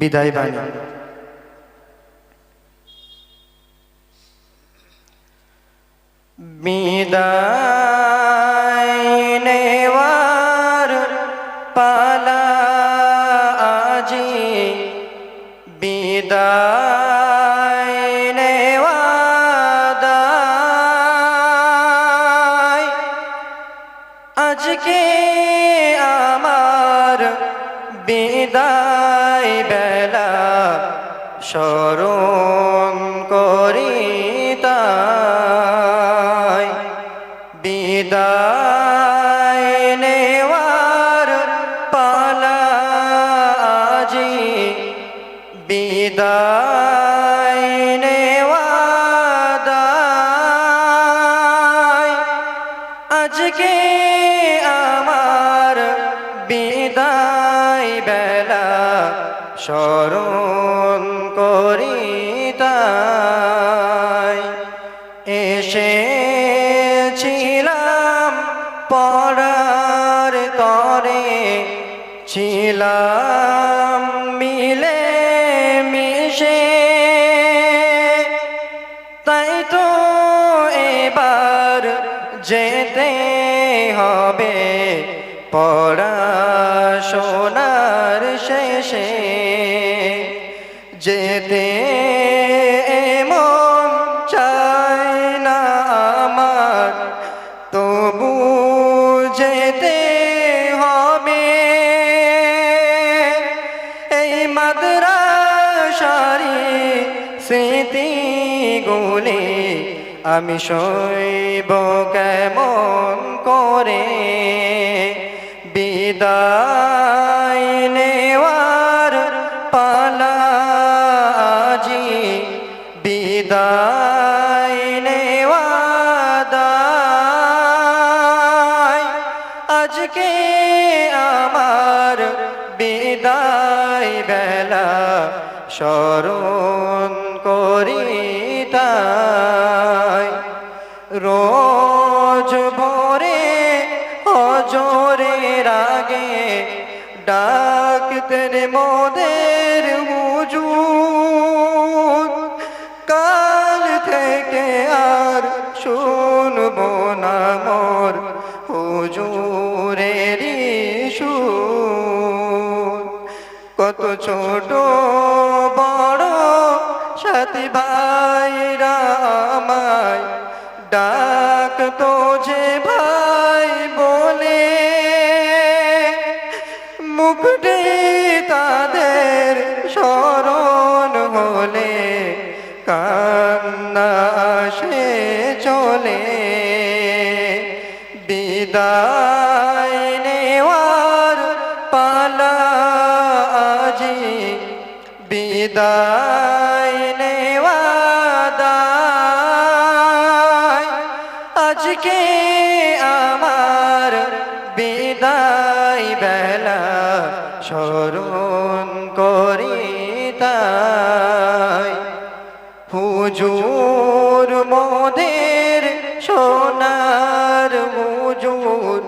বিদায় বাণী বিদায় নেওয়ার পালা আজি বিদায় নেওয়া। আজকে বিদায় বেলা স্মরণ করি তাই। বিদায় নেওয়ার পালা আজি। বিদায় স্মরণ করি এসেছিলাম পড়ার তরে, ছিলাম মিলে মিশে। তাই তো এবার যেতে হবে পড়া পড়াশোনার শেষে। যেতে মন চাই না আমার, তবু যেতে হবে। এই মাদ্রাসারি স্মৃতি গুলি আমি শৈব কেমন করে? বিদায় বিদায় নেওয়া দায়। আজকে আমার বিদায় বেলা স্মরণ করি তাই রোজ ভোরে অজরের আগে ডাকতেন মোদের হুজুর ভাইরা আমায় ডাক তো যে ভাই বলে মুখটি তাদের স্মরণ হলে কান্না সে চলে। বিদায় নেওয়ার পালা আজি, বিদায় আজকে আমার বিদায় বেলা স্মরণ করি হুজুর মোদের সোনার হুজুর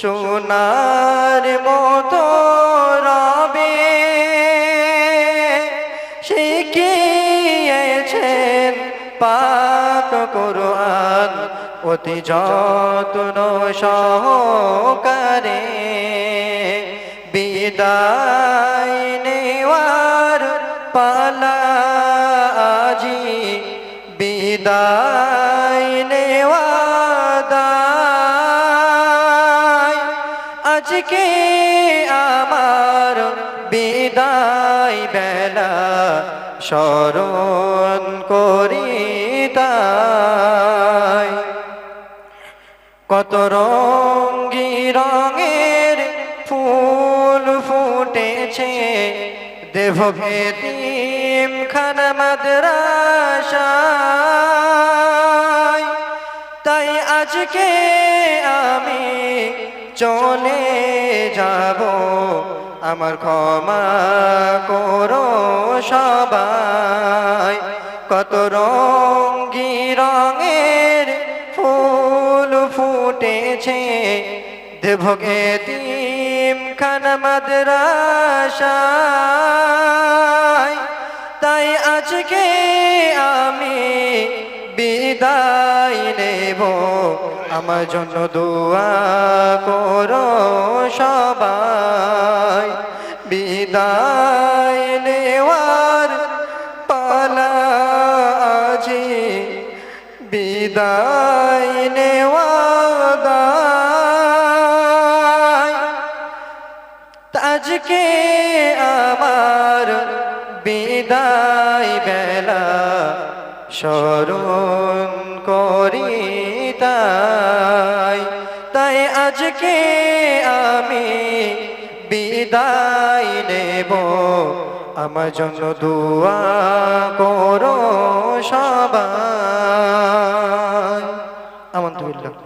সোনার মতো রবে। শিখিয়েছেন পাক কোরআন অতি যত্ন সহকারে বিদায় নেওয়ার পালা আজি বিদায় নেওয়া। আজকে আমার বিদায় বেলা স্মরণ করি তাই কত রঙ্গি রঙের ফুল ফুটেছে। দেবভেদিম খান মাদ্রাসায়। তাই আজকে আমি চলে যাব। আমার ক্ষমা করো সবাই। কত রঙ্গি রঙের করেছে। দেবকে তিম খান মাদ্রাসায়। তাই আজকে আমি বিদায় নেব। আমার জন্য দোয়া করো সবাই। বিদায় নেওয়ার পালা আজি বিদায় নেওয়া আজকে আমার বিদায় বেলা। স্মরণ করি তাই। তাই আজকে আমি বিদায় নেব। আমার জন্য দোয়া করো সবাই। আমন্ত্রণ